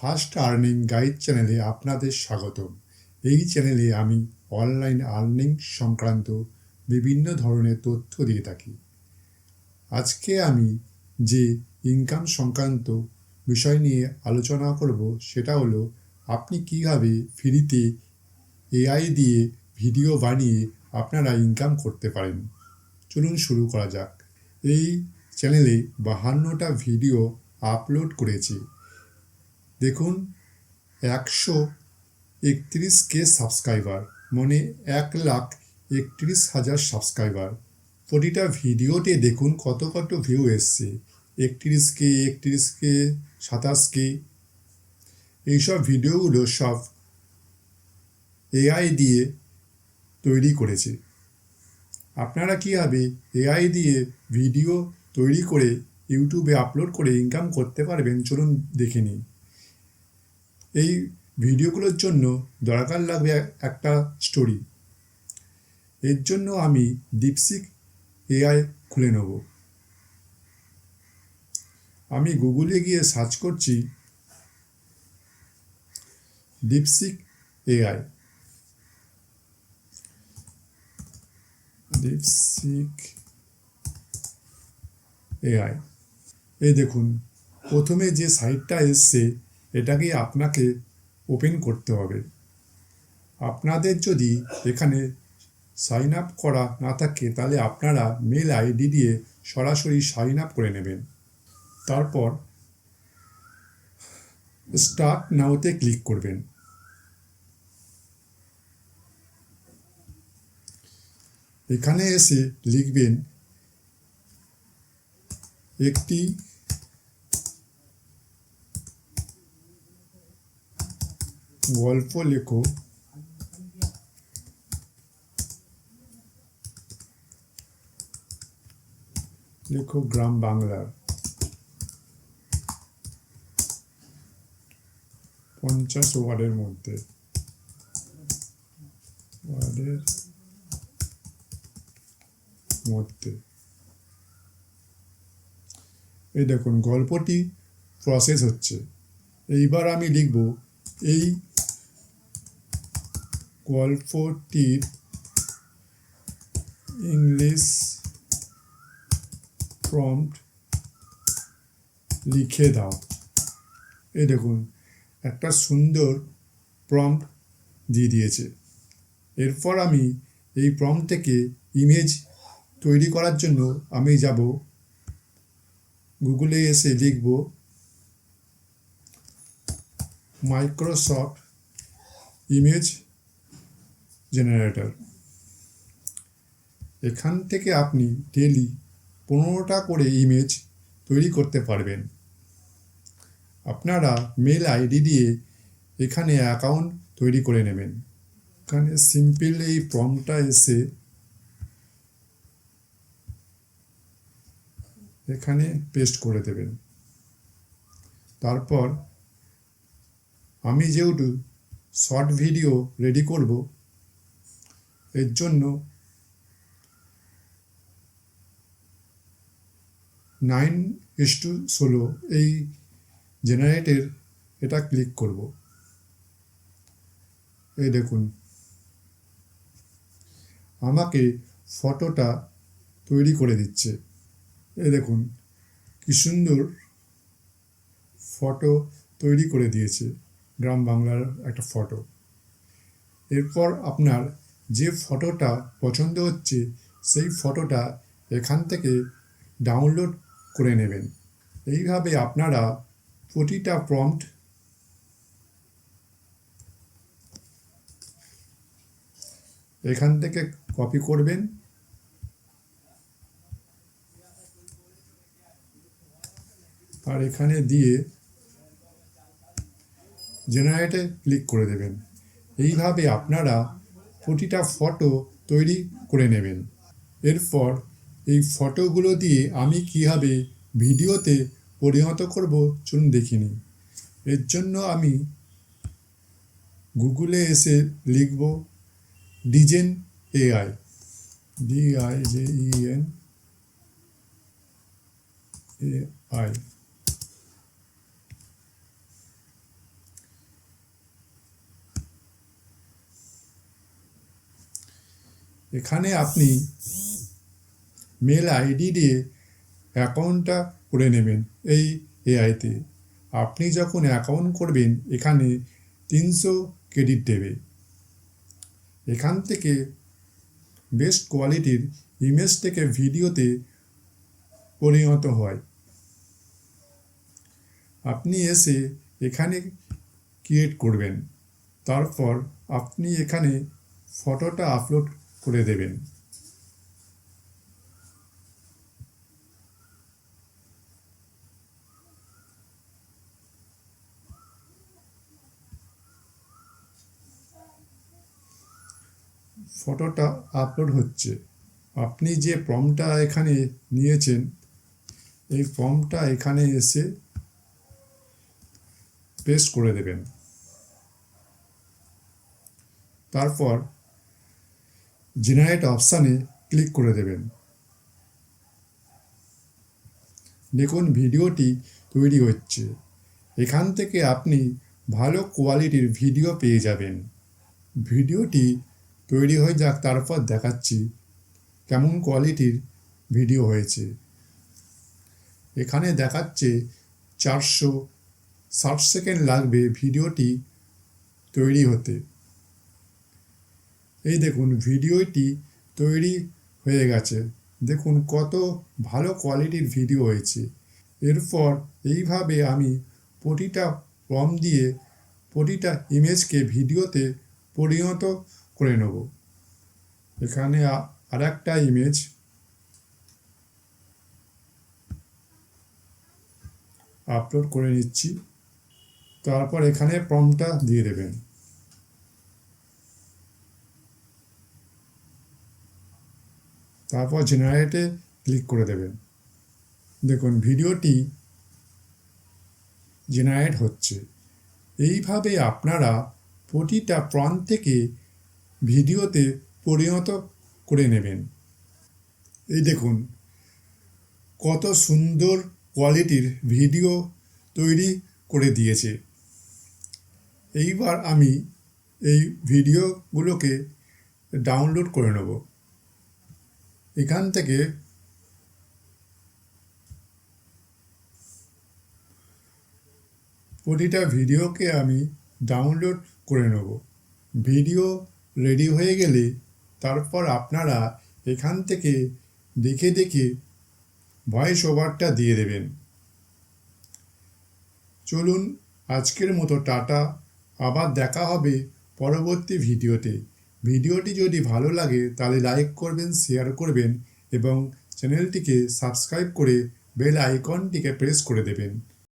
First earning guide চ্যানেলে আপনাদের স্বাগতম। এই চ্যানেলে আমি অনলাইন আর্নিং সংক্রান্ত বিভিন্ন ধরনের তথ্য দিয়ে থাকি। আজকে আমি যে ইনকাম সংক্রান্ত বিষয় নিয়ে আলোচনা করব, সেটা হলো আপনি কীভাবে ফ্রিতে এআই দিয়ে ভিডিও বানিয়ে আপনারা ইনকাম করতে পারেন। চলুন শুরু করা যাক। এই চ্যানেলে বাহান্নটা ভিডিও আপলোড করেছি। দেখুন, একশো একত্রিশ কে সাবস্ক্রাইবার মানে এক লাখ একত্রিশ হাজার সাবস্ক্রাইবার। প্রতিটা ভিডিওতে দেখুন কত কত ভিউ এসছে। একত্রিশ কে একত্রিশ কে, সাতাশ কে। এইসব ভিডিওগুলো সব এআই দিয়ে তৈরি করেছে। আপনারা কীভাবে এআই দিয়ে ভিডিও তৈরি করে ইউটিউবে আপলোড করে ইনকাম করতে পারবেন, চলুন দেখে নিই। এই ভিডিওগুলোর জন্য দরকার লাগবে একটা স্টোরি। এর জন্য আমি দীপসিক এআই খুলে নেব। আমি গুগলে গিয়ে সার্চ করছি দীপসিক এআই দীপসিক এআই এই দেখুন, প্রথমে যে সাইটটা এসছে এটাকে আপনাকে ওপেন করতে হবে। আপনাদের যদি এখানে সাইন আপ করা না থাকে, তাহলে আপনারা মেল আইডি দিয়ে সরাসরি সাইন আপ করে নেবেন। তারপর স্টার্ট নাওতে ক্লিক করবেন। এখানে এসে লিখবেন, একটি গল্প লেখো। লেখো গ্রাম বাংলার। পঞ্চাশ ওয়ার্ডের মধ্যে। ওয়ার্ডের মধ্যে। এই দেখুন, গল্পটি প্রসেস হচ্ছে। এইবার আমি লিখব, এই গল্পটির ইংলিশ প্রম্পট লিখে দাও। এই দেখুন, একটা সুন্দর প্রম্পট দিয়ে দিয়েছে। এরপর আমি এই প্রম্পট থেকে ইমেজ তৈরি করার জন্য আমি যাব। গুগলে এসে লিখব মাইক্রোসফট ইমেজ জেনারেটর। এখান থেকে আপনি ডেলি পনেরোটা করে ইমেজ তৈরি করতে পারবেন। আপনারা মেল আইডি দিয়ে এখানে অ্যাকাউন্ট তৈরি করে নেবেন। এখানে সিম্পল এই ফর্মটা এসে এখানে পেস্ট করে দেবেন। তারপর আমি যেহেতু শর্ট ভিডিও রেডি করব এর জন্য নাইন ইস টু ষোলো এই জেনারেটের এটা ক্লিক করব। এই দেখুন। আমাকে ফটোটা তৈরি করে দিচ্ছে। এই দেখুন, কি সুন্দর ফটো তৈরি করে দিয়েছে গ্রাম বাংলার একটা ফটো। এরপর আপনার যে ফটোটা পছন্দ হচ্ছে, সেই ফটোটা এখান থেকে ডাউনলোড করে নেবেন। এইভাবে আপনারা প্রতিটা প্রম্পট এখান থেকে কপি করবেন। আর এখানে দিয়ে জেনারেটে ক্লিক করে দেবেন। এইভাবে আপনারা প্রতিটা ফটো তৈরি করে নেবেন। এরপর এই ফটোগুলো দিয়ে আমি কীভাবে ভিডিওতে পরিণত করব চলুন দেখিনি এর জন্য আমি গুগলে এসে লিখব Dijen AI. D I J E N AI. এখানে আপনি মেল আইডি দিয়ে অ্যাকাউন্টটা করে নেবেন এই এআইতে আপনি যখন অ্যাকাউন্ট করবেন, এখানে তিনশো ক্রেডিট দেবে। এখান থেকে বেস্ট কোয়ালিটির ইমেজ থেকে ভিডিওতে পরিণত হয়। আপনি এসে এখানে ক্রিয়েট করবেন। তারপর আপনি এখানে ফটোটা আপলোড করে দেবেন। ফটোটা আপলোড হচ্ছে। আপনি যে ফর্মটা এখানে নিয়েছেন, এই ফর্মটা এখানে এসে পেস্ট করে দেবেন। তারপর জেনারেট অপশানে ক্লিক করে দেবেন। দেখুন ভিডিওটি তৈরি হচ্ছে। এখান থেকে আপনি ভালো কোয়ালিটির ভিডিও পেয়ে যাবেন। ভিডিওটি তৈরি হয়ে যাক, তারপর দেখাচ্ছি কেমন কোয়ালিটির ভিডিও হয়েছে। এখানে দেখাচ্ছে চারশো ষাট সেকেন্ড লাগবে ভিডিওটি তৈরি হতে। এই দেখুন, ভিডিওটি তৈরি হয়ে গেছে। দেখুন কত ভালো কোয়ালিটির ভিডিও হয়েছে। এরপর এইভাবে আমি প্রতিটা ফর্ম দিয়ে প্রতিটা ইমেজকে ভিডিওতে পরিণত করে নেব। এখানে আর একটা ইমেজ আপলোড করে নিচ্ছি। তারপর এখানে প্রমটা দিয়ে দেবেন। তারপর জেনারেটে ক্লিক করে দেবেন। দেখুন, ভিডিওটি জেনারেট হচ্ছে। এইভাবে আপনারা প্রতিটা প্রান্ত থেকে ভিডিওতে পরিণত করে নেবেন। এই দেখুন, কত সুন্দর কোয়ালিটির ভিডিও তৈরি করে দিয়েছে। এইবার আমি এই ভিডিওগুলোকে ডাউনলোড করে নেব। এখান থেকে প্রতিটা ভিডিওকে আমি ডাউনলোড করে নেব। ভিডিও রেডি হয়ে গেলে তারপর আপনারা এখান থেকে দেখে দেখে ভয়েস ওভারটা দিয়ে দেবেন। চলুন আজকের মতো টাটা, আবার দেখা হবে পরবর্তী ভিডিওতে। ভিডিওটি যদি ভালো লাগে, তাহলে লাইক করবেন শেয়ার করবেন এবং চ্যানেলটিকে সাবস্ক্রাইব করে বেল আইকনটিকে প্রেস করে দেবেন।